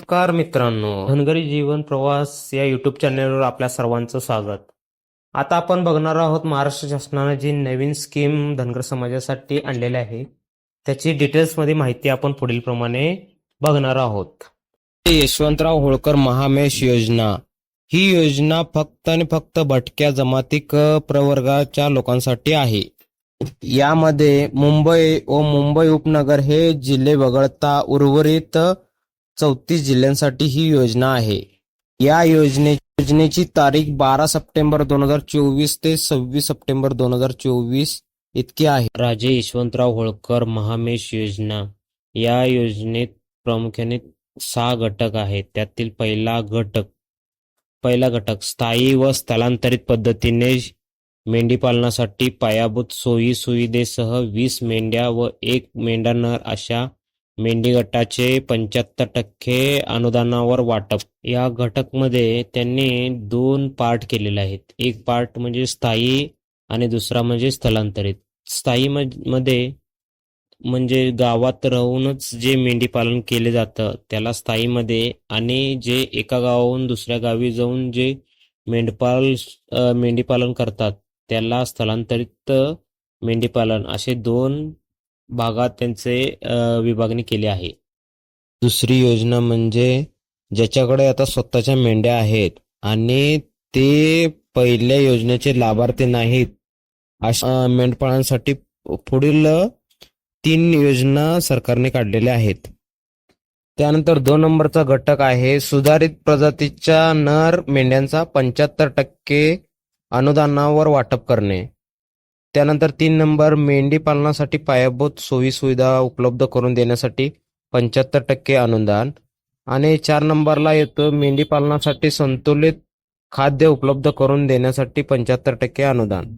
नमस्कार मित्रांनो. धनगरी जीवन प्रवास या युट्यूब चॅनेलवर आपल्या सर्वांचं स्वागत. आता आपण बघणार आहोत महाराष्ट्र शासनाने जी नवीन स्कीम धनगर समाजासाठी आणलेली आहे त्याची डिटेल्समध्ये माहिती आपण पुढील प्रमाणे बघणार आहोत. यशवंतराव होळकर महामेश योजना. ही योजना फक्त आणि फक्त भटक्या जमाती क प्रवर्गाच्या लोकांसाठी आहे. यामध्ये मुंबई व मुंबई उपनगर हे जिल्हे वगळता उर्वरित चौतीस जिल्ह्यांसाठी ही योजना आहे. या योजने योजनेची तारीख बारा सप्टेंबर दोन हजार चोवीस ते सव्वीस सप्टेंबर दोन हजार चोवीस इतकी आहे. राजे यशवंतराव होळकर महामेश योजना. या योजनेत प्रामुख्याने सहा घटक आहेत. त्यातील पहिला घटक पहिला घटक स्थायी व स्थलांतरित पद्धतीने मेंढीपालनासाठी पायाभूत सोयी सुविधेसह वीस मेंढ्या व एक मेंढा नर अशा मेंढी गटाचे पंच्याहत्तर टक्के अनुदानावर वाटप. या घटकमध्ये त्यांनी दोन पार्ट केलेले आहेत. एक पार्ट म्हणजे स्थायी आणि दुसरा म्हणजे स्थलांतरित. स्थायी मध्ये म्हणजे गावात राहूनच जे मेंढी पालन केले जातं त्याला स्थायीमध्ये आणि जे एका गावाहून दुसऱ्या गावी जाऊन जे मेंढपाल मेंढीपालन करतात त्याला स्थलांतरित मेंढीपालन असे दोन भागात त्यांचे विभागणी केली आहे. दुसरी योजना म्हणजे ज्याच्याकडे आता स्वतःच्या मेंढ्या आहेत आणि ते पहिल्या योजनेचे लाभार्थी नाहीत अशा मेंढपाळांसाठी पुढील तीन योजना सरकारने काढलेल्या आहेत. त्यानंतर दोन नंबरचा घटक आहे सुधारित प्रजातीच्या नर मेंढ्यांचा पंच्याहत्तर टक्के अनुदानावर वाटप करणे. त्यानंतर तीन नंबर मेंढी पालनासाठी पायाभूत सोयी सुविधा उपलब्ध करून देण्यासाठी पंच्याहत्तर टक्के अनुदान. आणि चार नंबरला येतो मेंढी पालनासाठी संतुलित खाद्य उपलब्ध करून देण्यासाठी पंच्याहत्तर टक्के अनुदान.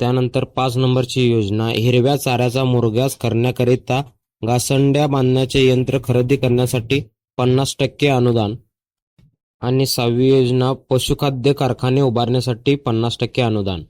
त्यानंतर पाच नंबरची योजना हिरव्या चाऱ्याचा मुरघास करण्याकरिता घासंड्या बांधण्याचे यंत्र खरेदी करण्यासाठी पन्नास टक्के अनुदान. आणि सहावी योजना पशुखाद्य कारखाने उभारण्यासाठी पन्नास टक्के अनुदान.